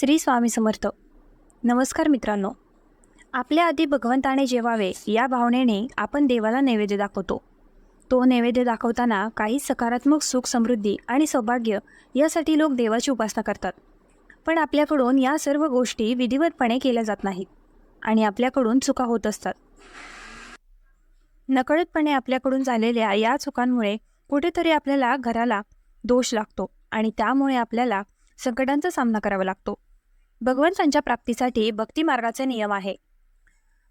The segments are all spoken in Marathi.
श्री स्वामी समर्थ. नमस्कार मित्रांनो. आपल्या आधी भगवंताने जेवावे या भावनेने आपण देवाला नैवेद्य दाखवतो. तो नैवेद्य दाखवताना काही सकारात्मक सुख समृद्धी आणि सौभाग्य यासाठी लोक देवाची उपासना करतात. पण आपल्याकडून या सर्व गोष्टी विधिवतपणे केल्या जात नाहीत आणि आपल्याकडून चुका होत असतात. नकळतपणे आपल्याकडून झालेल्या या चुकांमुळे कुठेतरी आपल्याला घराला दोष लागतो आणि त्यामुळे आपल्याला संकटांचा सामना करावा लागतो. भगवंतांच्या प्राप्तीसाठी भक्ती मार्गाचे नियम आहे.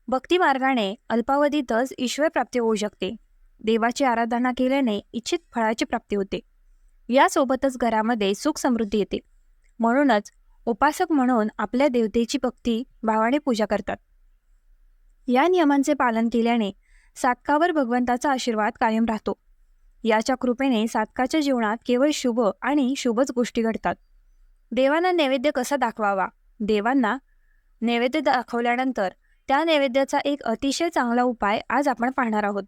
भक्ती मार्गाने अल्पावधीतच ईश्वर प्राप्ती होऊ शकते. देवाची आराधना केल्याने इच्छित फळाची प्राप्ती होते. यासोबतच घरामध्ये सुख समृद्धी येते. म्हणूनच उपासक म्हणून आपल्या देवतेची भक्ती भावाने पूजा करतात. या नियमांचे पालन केल्याने साधकावर भगवंताचा आशीर्वाद कायम राहतो. याच्या कृपेने साधकाच्या जीवनात केवळ शुभ आणि शुभच गोष्टी घडतात. देवांना नैवेद्य कसा दाखवावा? देवांना नैवेद्य दाखवल्यानंतर त्या नैवेद्याचा एक अतिशय चांगला उपाय आज आपण पाहणार आहोत.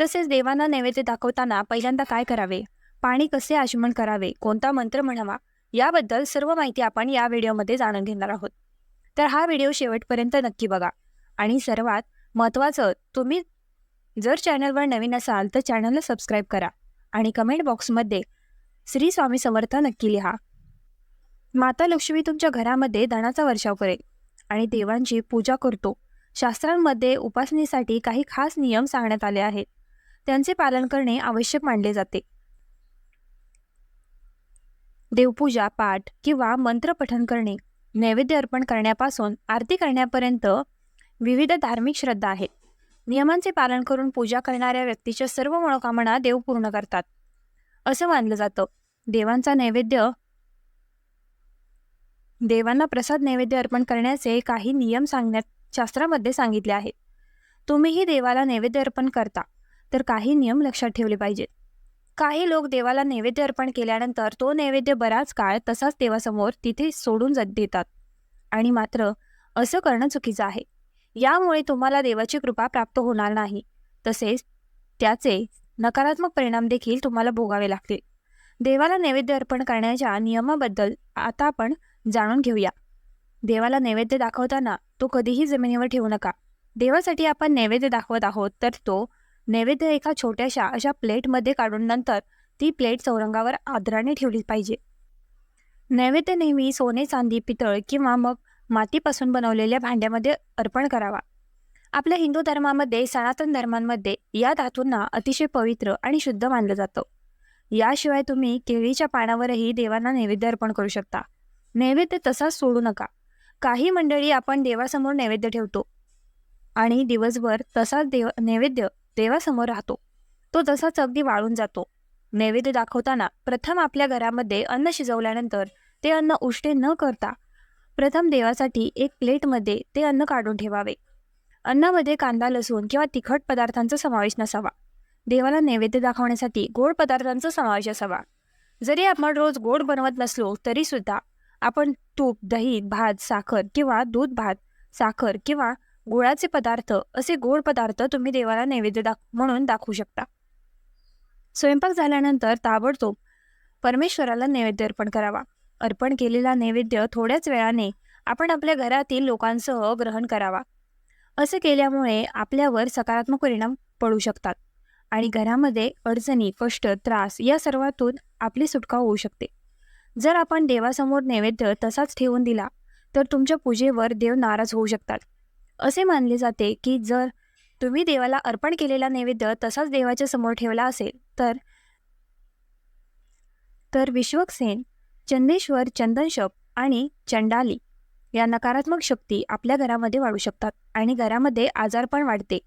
तसेच देवांना नैवेद्य दाखवताना पहिल्यांदा काय करावे? पाणी कसे आचमन करावे? कोणता मंत्र म्हणावा? याबद्दल सर्व माहिती आपण या व्हिडिओमध्ये जाणून घेणार आहोत. तर हा व्हिडिओ शेवटपर्यंत नक्की बघा. आणि सर्वात महत्त्वाचं तुम्ही जर चॅनलवर नवीन असाल तर चॅनलला सबस्क्राईब करा. आणि कमेंट बॉक्समध्ये श्री स्वामी समर्थ नक्की लिहा. माता लक्ष्मी तुमच्या घरामध्ये धनाचा वर्षाव करेल आणि देवांची पूजा करतो. शास्त्रांमध्ये उपासनेसाठी काही खास नियम सांगण्यात आले आहेत. त्यांचे पालन करणे आवश्यक मानले जाते. देवपूजा पाठ किंवा मंत्रपठन करणे नैवेद्य अर्पण करण्यापासून आरती करण्यापर्यंत विविध धार्मिक श्रद्धा आहेत. नियमांचे पालन करून पूजा करणाऱ्या व्यक्तीच्या सर्व मनोकामना देव पूर्ण करतात. असं मानलं जातं. देवांचा नैवेद्य देवांना प्रसाद नैवेद्य अर्पण करण्याचे काही नियम सांगण्यात शास्त्रामध्ये सांगितले आहेत. तुम्हीही देवाला नैवेद्य अर्पण करता तर काही नियम लक्षात ठेवले पाहिजेत. काही लोक देवाला नैवेद्य अर्पण केल्यानंतर तो नैवेद्य बराच काळ तसाच देवासमोर तिथे सोडून जात देतात. आणि मात्र असं करणं चुकीचं आहे. यामुळे तुम्हाला देवाची कृपा प्राप्त होणार नाही. तसेच त्याचे नकारात्मक परिणाम देखील तुम्हाला भोगावे लागतील. देवाला नैवेद्य अर्पण करण्याच्या नियमाबद्दल आता आपण जाणून घेऊया. देवाला नैवेद्य दाखवताना तो कधीही जमिनीवर ठेवू नका. देवासाठी आपण नैवेद्य दाखवत आहोत तर तो नैवेद्य एका छोट्याशा अशा प्लेटमध्ये काढून नंतर ती प्लेट चौरंगावर आदराने ठेवली पाहिजे. नैवेद्य नेहमी सोने चांदी पितळ किंवा मग मातीपासून बनवलेल्या भांड्यामध्ये अर्पण करावा. आपल्या हिंदू धर्मामध्ये सनातन धर्मांमध्ये या धातूंना अतिशय पवित्र आणि शुद्ध मानलं जातं. याशिवाय तुम्ही केळीच्या पानावरही देवांना नैवेद्य अर्पण करू शकता. नैवेद्य तसाच सोडू नका. काही मंडळी आपण देवासमोर नैवेद्य ठेवतो. आणि दिवसभर तसाच देव नैवेद्य देवासमोर राहतो. तो तसाच अगदी वाळून जातो. नैवेद्य दाखवताना प्रथम आपल्या घरामध्ये अन्न शिजवल्यानंतर ते अन्न उष्टे न करता प्रथम देवासाठी एक प्लेटमध्ये ते अन्न काढून ठेवावे. अन्नामध्ये कांदा लसूण किंवा तिखट पदार्थांचा समावेश नसावा. देवाला नैवेद्य दाखवण्यासाठी गोड पदार्थांचा समावेश असावा. जरी आपण रोज गोड बनवत नसलो तरीसुद्धा आपण तूप दही भात साखर किंवा दूध भात साखर किंवा गुळाचे पदार्थ असे गोड पदार्थ तुम्ही देवाला नैवेद्य दाख म्हणून दाखवू शकता. स्वयंपाक झाल्यानंतर ताबडतोब परमेश्वराला नैवेद्य अर्पण करावा. अर्पण केलेला नैवेद्य थोड्याच वेळाने आपण आपल्या घरातील लोकांसह ग्रहण करावा. असे केल्यामुळे आपल्यावर सकारात्मक परिणाम पडू शकतात आणि घरामध्ये अडचणी कष्ट त्रास या सर्वातून आपली सुटका होऊ शकते. जर आपण देवासमोर नैवेद्य तसाच ठेवून दिला तर तुमच्या पूजेवर देव नाराज होऊ शकतात. असे मानले जाते की जर तुम्ही देवाला अर्पण केलेला नैवेद्य तसाच देवाच्या समोर ठेवला असेल तर तर विश्वक्सेन चंदेश्वर चंदनशप आणि चंडाली या नकारात्मक शक्ती आपल्या घरामध्ये वाढू शकतात आणि घरामध्ये आजारपण वाढते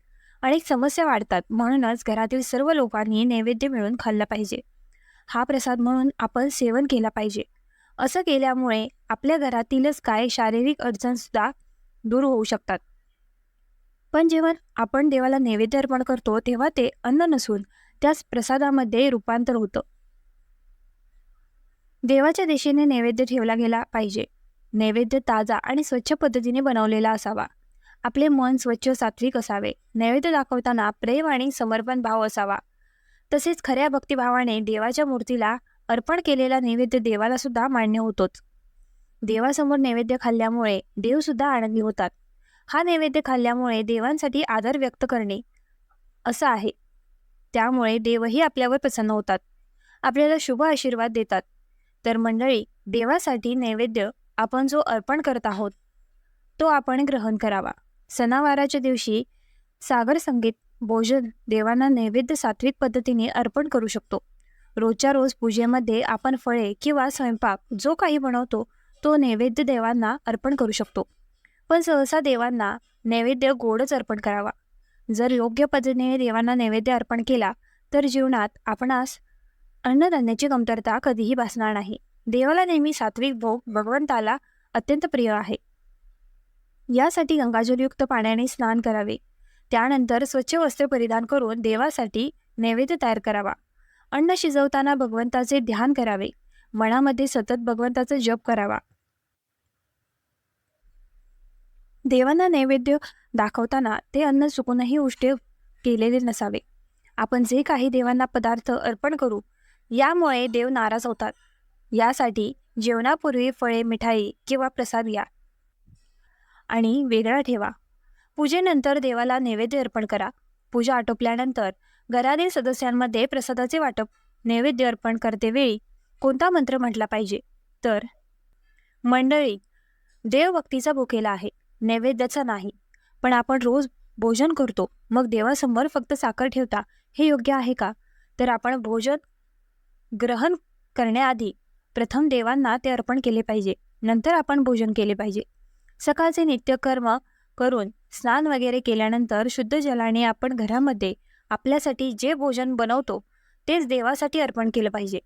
अनेक समस्या वाढतात. म्हणूनच घरातील सर्व लोकांनी नैवेद्य मिळून खाल्ला पाहिजे. हा प्रसाद म्हणून आपण सेवन केला पाहिजे. असं केल्यामुळे आपल्या घरातीलच काय शारीरिक अडचणसुद्धा दूर होऊ शकतात. पण जेव्हा आपण देवाला नैवेद्य अर्पण करतो तेव्हा ते अन्न नसून त्याच प्रसादामध्ये रूपांतर होतं. देवाच्या दिशेने नैवेद्य ठेवला गेला पाहिजे. नैवेद्य ताजा आणि स्वच्छ पद्धतीने बनवलेला असावा. आपले मन स्वच्छ सात्विक असावे. नैवेद्य दाखवताना प्रेम आणि समर्पण भाव असावा. तसेच खऱ्या भक्तिभावाने देवाच्या मूर्तीला अर्पण केलेला नैवेद्य देवाला सुद्धा मान्य होतोच. देवासमोर नैवेद्य खाल्ल्यामुळे देवसुद्धा आनंदी होतात. हा नैवेद्य खाल्ल्यामुळे देवांसाठी आदर व्यक्त करणे असं आहे. त्यामुळे देवही आपल्यावर प्रसन्न होतात. आपल्याला शुभ आशीर्वाद देतात. तर मंडळी देवासाठी नैवेद्य आपण जो अर्पण करत आहोत तो आपण ग्रहण करावा. सणावाराच्या दिवशी सागर संगीत भोजन देवांना नैवेद्य सात्विक पद्धतीने अर्पण करू शकतो. रोजच्या रोज पूजेमध्ये आपण फळे किंवा स्वयंपाक जो काही बनवतो तो नैवेद्य देवांना अर्पण करू शकतो. पण सहसा देवांना नैवेद्य गोडच अर्पण करावा. जर योग्य पद्धतीने देवांना नैवेद्य अर्पण केला तर जीवनात आपणास अन्नधान्याची कमतरता कधीही भासणार नाही. देवाला नेहमी सात्विक भोग भगवंताला अत्यंत प्रिय आहे. यासाठी गंगाजलयुक्त पाण्याने स्नान करावे. त्यानंतर स्वच्छ वस्त्र परिधान करून देवासाठी नैवेद्य तयार करावा. अन्न शिजवताना भगवंताचे ध्यान करावे. मनामध्ये सतत भगवंताचा जप करावा. देवांना नैवेद्य दाखवताना ते अन्न चुकूनही उष्टे केलेले नसावे. आपण जे काही देवांना पदार्थ अर्पण करू यामुळे देव नाराज होतात. यासाठी जेवणापूर्वी फळे मिठाई किंवा प्रसाद या. आणि वेगळा ठेवा. पूजेनंतर देवाला नैवेद्य अर्पण करा. पूजा आटोपल्यानंतर घरातील सदस्यांमध्ये प्रसादाचे वाटप नैवेद्य अर्पण करतेवेळी कोणता मंत्र म्हटला पाहिजे? तर मंडळी देवभक्तीचा भुकेला आहे नैवेद्याचा नाही पण आपण रोज भोजन करतो मग देवासमोर फक्त साखर ठेवता हे योग्य आहे का? तर आपण भोजन ग्रहण करण्याआधी प्रथम देवांना ते अर्पण केले पाहिजे नंतर आपण भोजन केले पाहिजे. सकाळचे नित्यकर्म करून स्नान वगैरे केल्यानंतर शुद्ध जलाने आपण घरामध्ये आपल्यासाठी जे भोजन बनवतो तेच देवासाठी अर्पण केलं पाहिजे.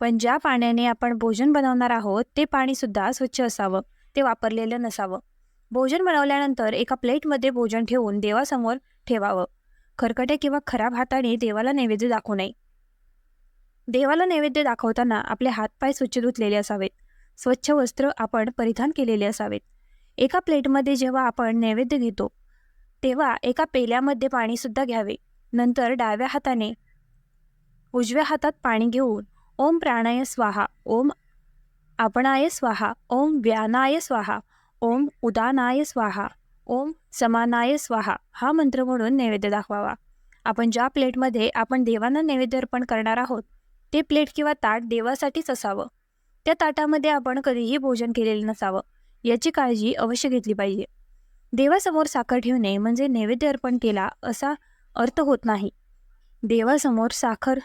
पण ज्या पाण्याने आपण भोजन बनवणार आहोत ते पाणीसुद्धा स्वच्छ असावं ते वापरलेलं नसावं. भोजन बनवल्यानंतर एका प्लेटमध्ये भोजन ठेवून देवासमोर ठेवावं. खरकटे किंवा खराब हाताने देवाला नैवेद्य दाखवू नये. देवाला नैवेद्य दाखवताना आपले हातपाय स्वच्छ धुतलेले असावेत. स्वच्छ वस्त्र आपण परिधान केलेले असावेत. एका प्लेटमध्ये जेव्हा आपण नैवेद्य घेतो तेव्हा एका पेल्यामध्ये पाणीसुद्धा घ्यावे. नंतर डाव्या हाताने उजव्या हातात पाणी घेऊन ओम प्राणाय स्वाहा ओम आपणाय स्वाहा ओम व्यानाय स्वाहा ओम उदानाय स्वाहा ओम समानाय स्वाहा हा मंत्र म्हणून नैवेद्य दाखवावा. आपण ज्या प्लेटमध्ये आपण देवांना नैवेद्य अर्पण करणार आहोत ते प्लेट किंवा ताट देवासाठीच असावं. त्या ताटामध्ये आपण कधीही भोजन केलेलं नसावं. याची काळजी अवश्य घेतली पाहिजे. देवासमोर साखर ठेवणे म्हणजे नैवेद्य अर्पण केला असा अर्थ होत नाही. देवासमोर साखर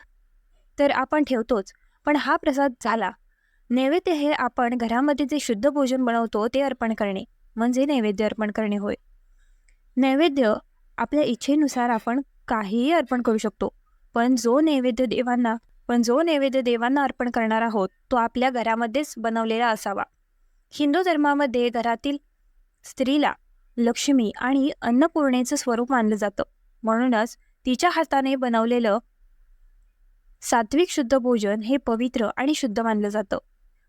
तर आपण ठेवतोच पण हा प्रसाद झाला. नैवेद्य हे आपण घरामध्ये जे शुद्ध भोजन बनवतो ते अर्पण करणे म्हणजे नैवेद्य अर्पण करणे होय. नैवेद्य आपल्या इच्छेनुसार आपण काहीही अर्पण करू शकतो पण जो नैवेद्य देवांना पण जो नैवेद्य देवांना अर्पण करणार आहोत तो आपल्या घरामध्येच बनवलेला असावा. हिंदू धर्मामध्ये घरातील स्त्रीला लक्ष्मी आणि अन्नपूर्णेचं स्वरूप मानलं जातं. म्हणूनच तिच्या हाताने बनवलेलं सात्विक शुद्ध भोजन हे पवित्र आणि शुद्ध मानलं जातं.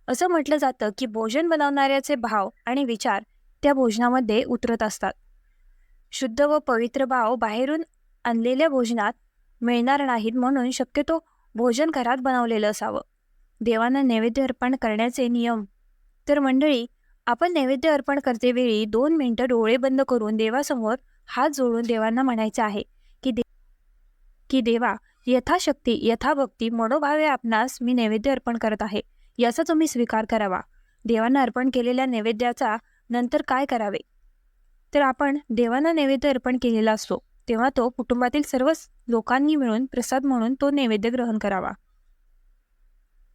असं म्हटलं जातं की भोजन बनवणाऱ्याचे भाव आणि विचार त्या भोजनामध्ये उतरत असतात. शुद्ध व पवित्र भाव बाहेरून आणलेल्या भोजनात मिळणार नाहीत म्हणून शक्यतो भोजन घरात बनवलेलं असावं. देवांना नैवेद्य अर्पण करण्याचे नियम तर मंडळी आपण नैवेद्य अर्पण करतेवेळी दोन मिनिटं डोळे बंद करून देवासमोर हात जोडून देवांना म्हणायचं आहे की दे की देवा यथाशक्ती यथाभक्ती मनोभावे आपणास मी नैवेद्य अर्पण करत आहे. याचा तुम्ही स्वीकार करावा. देवांना अर्पण केलेल्या नैवेद्याचा नंतर काय करावे? तर आपण देवांना नैवेद्य अर्पण केलेला असतो तेव्हा तो कुटुंबातील सर्व लोकांनी मिळून प्रसाद म्हणून तो नैवेद्य ग्रहण करावा.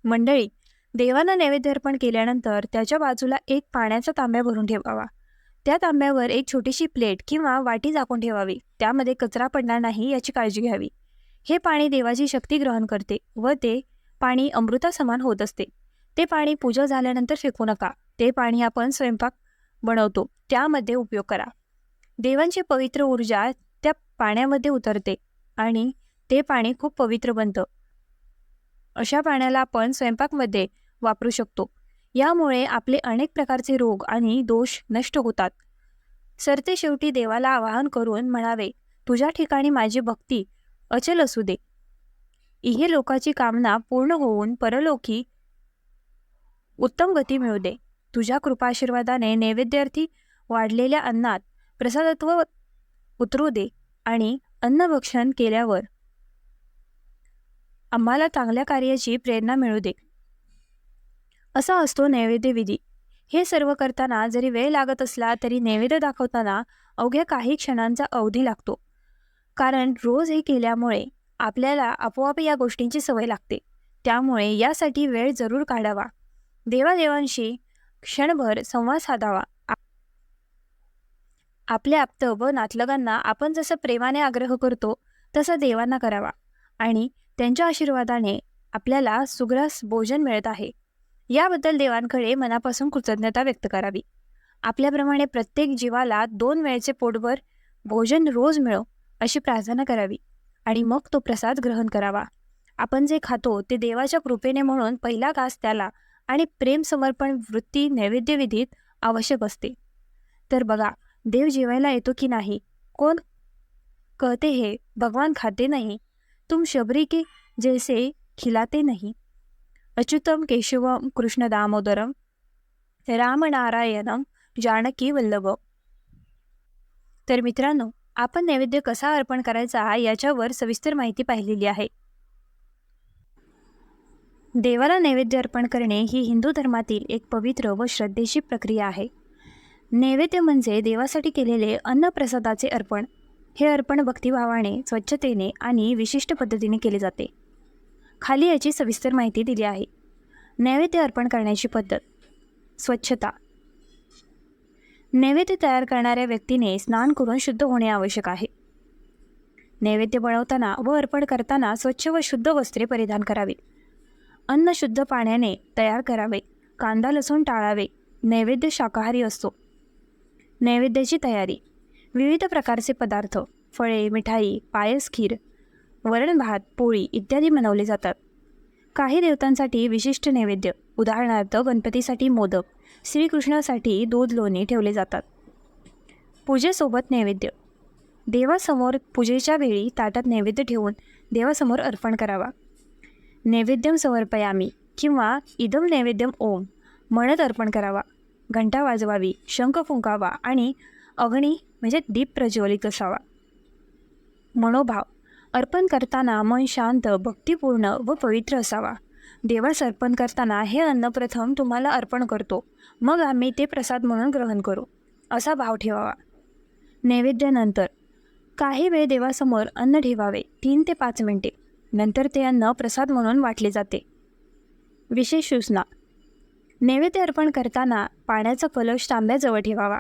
मंडळी देवांना नैवेद्य अर्पण केल्यानंतर त्याच्या बाजूला एक पाण्याचा तांब्या भरून ठेवावा. त्या तांब्यावर एक छोटीशी प्लेट किंवा वाटी झाकून ठेवावी. त्यामध्ये कचरा पडणार नाही याची काळजी घ्यावी. हे पाणी देवाची शक्ती ग्रहण करते व ते पाणी अमृतासमान होत असते. ते पाणी पूजा झाल्यानंतर फेकू नका. ते पाणी आपण स्वयंपाक बनवतो. त्यामध्ये उपयोग करा. देवांची पवित्र ऊर्जा त्या पाण्यामध्ये उतरते आणि ते पाणी खूप पवित्र बनतं. अशा पाण्याला आपण स्वयंपाकमध्ये वापरू शकतो. यामुळे आपले अनेक प्रकारचे रोग आणि दोष नष्ट होतात. सरते शेवटी देवाला आवाहन करून म्हणावे तुझ्या ठिकाणी माझी भक्ती अचल असू दे. इहे लोकाची कामना पूर्ण होऊन परलोकी उत्तम गती मिळू दे. तुझ्या कृपाशीर्वादाने नैवेद्यार्थी वाढलेल्या अन्नात प्रसादत्व उतरू दे आणि अन्नभक्षण केल्यावर आम्हाला चांगल्या कार्याची प्रेरणा मिळू दे. असा असतो नैवेद्य विधी. हे सर्व करताना जरी वेळ लागत असला तरी नैवेद्य दाखवताना अवघ्या काही क्षणांचा अवधी लागतो. कारण रोज हे केल्यामुळे आपल्याला आपोआप या गोष्टींची सवय लागते. त्यामुळे यासाठी वेळ जरूर काढावा. देवादेवांशी क्षणभर संवाद साधावा. आपल्या आप्त व नातलगांना आपण जसं प्रेमाने आग्रह करतो तसं देवांना करावा. आणि त्यांच्या आशीर्वादाने आपल्याला सुग्रास भोजन मिळत आहे. याबद्दल देवांकडे मनापासून कृतज्ञता व्यक्त करावी. आपल्याप्रमाणे प्रत्येक जीवाला दोन वेळचे पोटभर भोजन रोज मिळो अशी प्रार्थना करावी आणि मग तो प्रसाद ग्रहण करावा. आपण जे खातो ते देवाच्या कृपेने म्हणून पहिला घास त्याला आणि प्रेम समर्पण वृत्ती नैवेद्यविधीत आवश्यक असते. तर बघा देव जेवायला येतो की नाही? कोण कहते हे? भगवान खाते नाही. तुम शबरी के जैसे खिलाते नहीं। अच्युतम केशवम कृष्ण दामोदरम रामनारायणम जानकी वल्लभ तर मित्रांनो आपण नैवेद्य कसा अर्पण करायचा याच्यावर सविस्तर माहिती पाहिलेली आहे. देवाला नैवेद्य अर्पण करणे ही हिंदू धर्मातील एक पवित्र व श्रद्धेची प्रक्रिया आहे. नैवेद्य म्हणजे देवासाठी केलेले अन्नप्रसादाचे अर्पण. हे अर्पण भक्तिभावाने स्वच्छतेने आणि विशिष्ट पद्धतीने केले जाते. खाली याची सविस्तर माहिती दिली आहे. नैवेद्य अर्पण करण्याची पद्धत. स्वच्छता. नैवेद्य तयार करणाऱ्या व्यक्तीने स्नान करून शुद्ध होणे आवश्यक आहे. नैवेद्य बनवताना व अर्पण करताना स्वच्छ व शुद्ध वस्त्रे परिधान करावीत. अन्न शुद्ध पाण्याने तयार करावे. कांदा लसूण टाळावे. नैवेद्य शाकाहारी असतो. नैवेद्याची तयारी. विविध प्रकारचे पदार्थ फळे मिठाई पायस खीर वरण भात पोळी इत्यादी बनवले जातात. काही देवतांसाठी विशिष्ट नैवेद्य उदाहरणार्थ गणपतीसाठी मोदक श्रीकृष्णासाठी दूध लोणी ठेवले जातात. पूजेसोबत नैवेद्य. देवासमोर पूजेच्या वेळी ताटात नैवेद्य ठेवून देवासमोर अर्पण करावा. नैवेद्यम समर्पयामी किंवा इदम नैवेद्यम ओम म्हणत अर्पण करावा. घंटा वाजवावी शंख फुंकावा आणि अग्नी म्हणजे दीप प्रज्वलित असावा. मनोभाव. अर्पण करताना मन शांत भक्तिपूर्ण व पवित्र असावा. देवास अर्पण करताना हे अन्न प्रथम तुम्हाला अर्पण करतो. मग आम्ही ते प्रसाद म्हणून ग्रहण करू. असा भाव ठेवावा. नैवेद्यानंतर. काही वेळ देवासमोर अन्न ठेवावे तीन ते पाच मिनिटे. नंतर ते अन्न प्रसाद म्हणून वाटले जाते. विशेष सूचना. नैवेद्य अर्पण करताना पाण्याचा कलश तांब्याजवळ ठेवावा.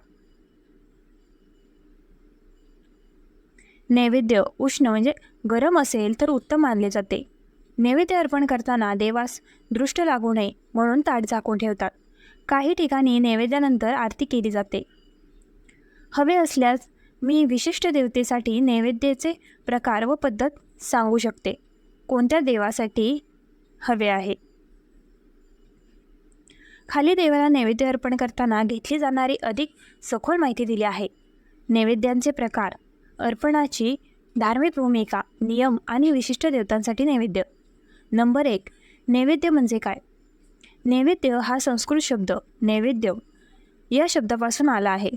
नैवेद्य उष्ण म्हणजे गरम असेल तर उत्तम मानले जाते. नैवेद्य अर्पण करताना देवास दृष्ट लागू नये म्हणून ताट झाकून ठेवतात. काही ठिकाणी नैवेद्यानंतर आरती केली जाते. हवे असल्यास मी विशिष्ट देवतेसाठी नैवेद्याचे प्रकार व पद्धत सांगू शकते. कोणत्या देवासाठी हवे आहे? खाली देवाला नैवेद्य अर्पण करताना घेतली जाणारी अधिक सखोल माहिती दिली आहे. नैवेद्यांचे प्रकार अर्पणाची धार्मिक भूमिका नियम आणि विशिष्ट देवतांसाठी नैवेद्य. नंबर एक नैवेद्य म्हणजे काय? नैवेद्य हा संस्कृत शब्द नैवेद्य या शब्दापासून आला आहे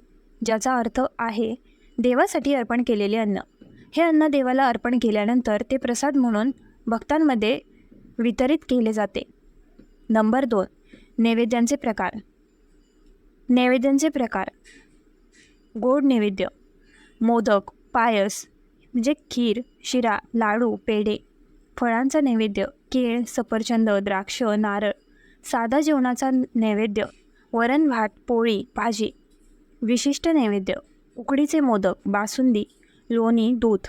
ज्याचा अर्थ आहे देवासाठी अर्पण केलेले अन्न. हे अन्न देवाला अर्पण केल्यानंतर ते प्रसाद म्हणून भक्तांमध्ये वितरित केले जाते. नंबर दोन नैवेद्यांचे प्रकार. नैवेद्यांचे प्रकार. गोड नैवेद्य मोदक पायस म्हणजे खीर शिरा लाडू पेढे फळांचा नैवेद्य केळ सफरचंद द्राक्ष नारळ साधा जेवणाचा नैवेद्य वरण भात पोळी भाजी विशिष्ट नैवेद्य उकडीचे मोदक बासुंदी लोणी दूध.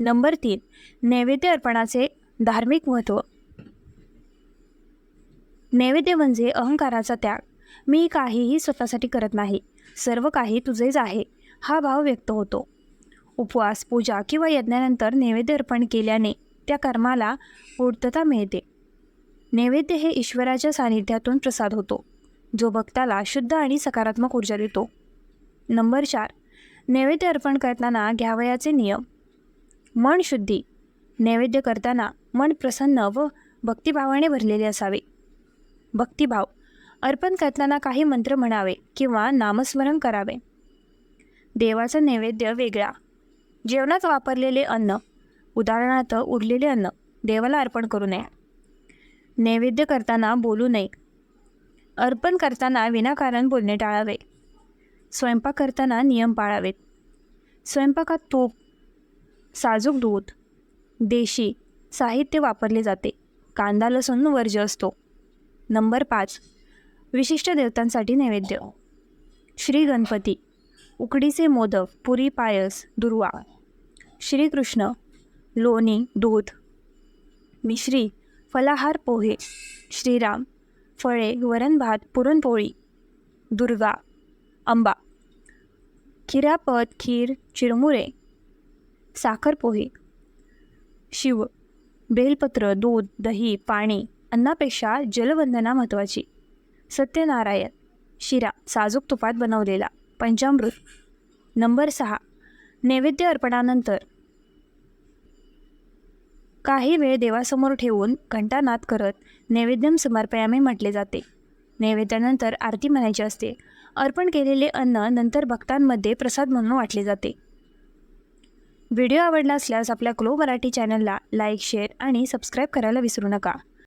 नंबर तीन नैवेद्य अर्पणाचे धार्मिक महत्त्व. नैवेद्य म्हणजे अहंकाराचा त्याग. मी काहीही स्वतःसाठी करत नाही. सर्व काही तुझेच आहे. हा भाव व्यक्त होतो. उपवास पूजा किंवा यज्ञानंतर नैवेद्य अर्पण केल्याने त्या कर्माला पूर्तता मिळते. नैवेद्य हे ईश्वराच्या सानिध्यातून प्रसाद होतो जो भक्ताला शुद्ध आणि सकारात्मक ऊर्जा देतो. नंबर चार नैवेद्य अर्पण करताना घ्यावयाचे नियम. मन शुद्धी नैवेद्य करताना मन प्रसन्न व भक्तिभावाने भरलेले असावे. भक्तिभाव अर्पण करताना काही मंत्र म्हणावे किंवा नामस्मरण करावे. देवाचा नैवेद्य वेगळा. जेवणात वापरलेले अन्न उदाहरणार्थ उरलेले अन्न देवाला अर्पण करू नये. नैवेद्य करताना बोलू नये. अर्पण करताना विनाकारण बोलणे टाळावे. स्वयंपाक करताना नियम पाळावेत. स्वयंपाकात तूप साजूक दूध देशी साहित्य वापरले जाते. कांदा लसूण वर्ज्य असतो. नंबर पाच. विशिष्ट देवतांसाठी नैवेद्य. श्री गणपती. उकडीचे मोदक पुरी पायस दुर्वा. श्रीकृष्ण लोणी दूध. मिश्री फलाहार पोहे. श्रीराम फळे वरण भात पुरणपोळी. दुर्गा आंबा. खिरापत खीर चिरमुरे. साखर पोहे. शिव बेलपत्र दूध दही पाणी अन्नापेक्षा जलवंदना महत्त्वाची सत्यनारायण शिरा साजूक तुपात बनवलेला. पंचामृत. नंबर सहा. नैवेद्य अर्पणानंतर. काही वेळ देवासमोर ठेवून घंटानाद करत नैवेद्यम समर्पयामे म्हटले जाते. नैवेद्यानंतर आरती म्हणायची असते. अर्पण केलेले अन्न नंतर भक्तांमध्ये प्रसाद म्हणून वाटले जाते. व्हिडिओ आवडला असल्यास आपल्या क्लो मराठी चॅनलला लाईक शेअर आणि सबस्क्राईब करायला विसरू नका.